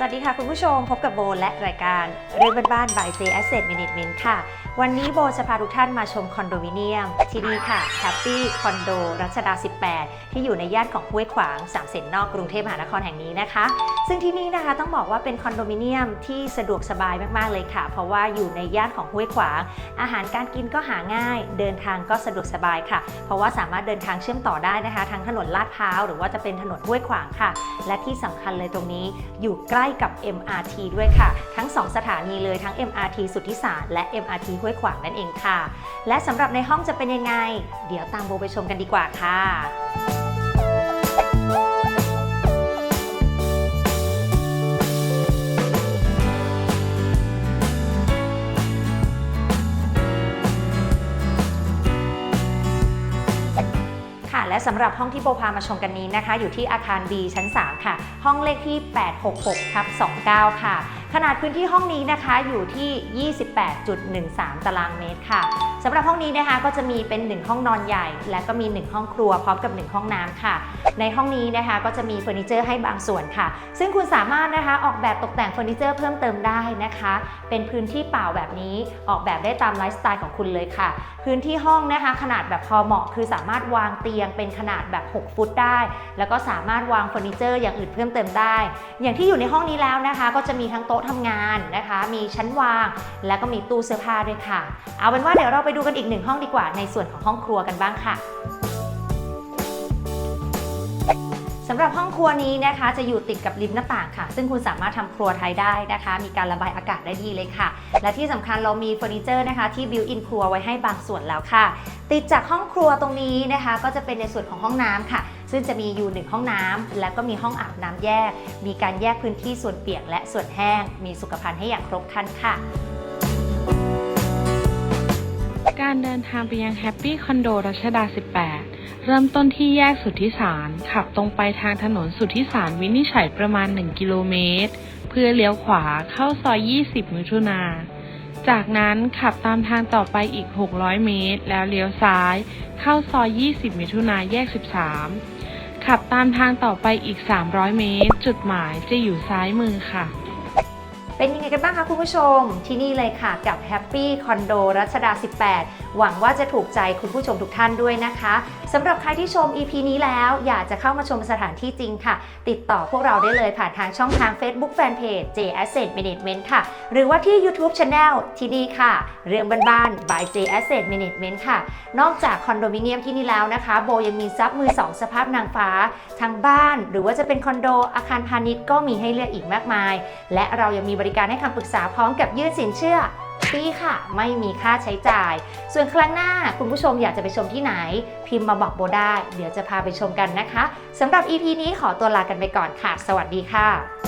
สวัสดีค่ะคุณผู้ชมพบกับโบและรายการเรื่องบ้านๆ by J Asset Management ค่ะ วันนี้โบจะพาทุกท่านมาชมคอนโดมิเนียม ที่นี่ค่ะ Happy Condo รัชดา 18 ที่อยู่ในย่านของห้วยขวางสามเสนนอกกรุงเทพมหานครแห่งนี้นะคะ ซึ่งที่นี่นะคะต้องบอกว่าเป็นคอนโดมิเนียมที่สะดวกสบายมากๆเลยค่ะ เพราะว่าอยู่ในย่านของห้วยขวาง อาหารการกินก็หาง่าย เดินทางก็สะดวกสบายค่ะ เพราะว่าสามารถเดินทางเชื่อมต่อได้นะคะทั้งถนนลาดพร้าวหรือว่าจะเป็นถนนห้วยขวางค่ะ และที่สำคัญเลยตรงนี้อยู่ใกล้กับ MRT ด้วยค่ะ ทั้ง 2 สถานีเลยทั้ง MRT สุทธิสารและ MRT ห้วยขวางนั่นเองค่ะ และสำหรับในห้องจะเป็นยังไง เดี๋ยวตามโบไปชมกันดีกว่าค่ะ สำหรับห้องที่โบพามาชมกันนี้นะคะ อยู่ที่อาคาร B ชั้น 3 ค่ะ ห้องเลขที่ 866ทับ29 ค่ะขนาดพื้นที่ห้องนี้นะคะอยู่ที่ 28.13 ตารางเมตรค่ะสำหรับห้องนี้นะคะก็จะมีเป็น 1 ห้องนอนใหญ่ และก็มี 1 ห้องครัวพร้อมกับ 1 ห้องน้ำค่ะ ในห้องนี้นะคะก็จะมีเฟอร์นิเจอร์ให้บางส่วนค่ะ ซึ่งคุณสามารถนะคะออกแบบตกแต่งเฟอร์นิเจอร์เพิ่มเติมได้นะคะ เป็นพื้นที่เปล่าแบบนี้ออกแบบได้ตามไลฟ์สไตล์ของคุณเลยค่ะ พื้นที่ห้องนะคะ ขนาดแบบพอเหมาะคือสามารถวางเตียงเป็นขนาดแบบ 6 ฟุตได้ แล้วก็สามารถวางเฟอร์นิเจอร์อย่างอื่นเพิ่มเติมได้ อย่างที่อยู่ในห้องนี้แล้วนะคะ ก็จะมีทั้งโต๊ะทำงานนะคะ มีชั้นวาง แล้วก็มีตู้เสื้อผ้าด้วยค่ะ เอาเป็นว่าเดี๋ยวเราไปดูกันอีกหนึ่งห้องดีกว่า ในส่วนของห้องครัวกันบ้างค่ะสำหรับห้องครัวนี้นะคะจะอยู่ติดกับริมหน้าต่างค่ะ ซึ่งคุณสามารถทำครัวไทยได้นะคะ มีการระบายอากาศได้ดีเลยค่ะ และที่สำคัญเรามีเฟอร์นิเจอร์นะคะที่บิวอินครัวไว้ให้บางส่วนแล้วค่ะ ติดจากห้องครัวตรงนี้นะคะ ก็จะเป็นในส่วนของห้องน้ำค่ะ ซึ่งจะมีอยู่หนึ่งห้องน้ำแล้วก็มีห้องอาบน้ำแยก มีการแยกพื้นที่ส่วนเปียกและส่วนแห้ง มีสุขภัณฑ์ให้อย่างครบครันค่ะการเดินทางไปยังแฮปปี้คอนโดรัชดา 18 เริ่มต้นที่แยกสุทธิสาร ขับตรงไปทางถนนสุทธิสารวินิจฉัยประมาณ 1 กิโลเมตร เพื่อเลี้ยวขวาเข้าซอย 20 มิถุนา จากนั้นขับตามทางต่อไปอีก 600 เมตร แล้วเลี้ยวซ้าย เข้าซอย 20 มิถุนาแยก 13 ขับตามทางต่อไปอีก 300 เมตร จุดหมายจะอยู่ซ้ายมือค่ะ เป็นยังไงกันบ้างคะคุณผู้ชม ที่นี่เลยค่ะกับ Happy Condo รัชดา 18 หวังว่าจะถูกใจคุณผู้ชมทุกท่านด้วยนะคะสำหรับใครที่ชม EP นี้แล้วอยากจะเข้ามาชมสถานที่จริงค่ะ ติดต่อพวกเราได้เลยผ่านทางช่องทาง Facebook Fanpage J Asset Management ค่ะ หรือว่าที่ YouTube Channel ที่นี่ค่ะ เรื่องบ้านๆ by J Asset Management ค่ะ นอกจากคอนโดมิเนียมที่นี่แล้วนะคะ โบยังมีซับมือ2สภาพนางฟ้าทางบ้าน หรือว่าจะเป็นคอนโดอาคารพาณิชย์ก็มีให้เลือกอีกมากมาย และเรายังมีบริริการให้คำปรึกษาพร้อมกับยื่นสินเชื่อฟรีค่ะ ไม่มีค่าใช้จ่าย ส่วนครั้งหน้าคุณผู้ชมอยากจะไปชมที่ไหน พิมพ์มาบอกโบได้ เดี๋ยวจะพาไปชมกันนะคะสำหรับ EP นี้ขอตัวลากันไปก่อนค่ะ สวัสดีค่ะ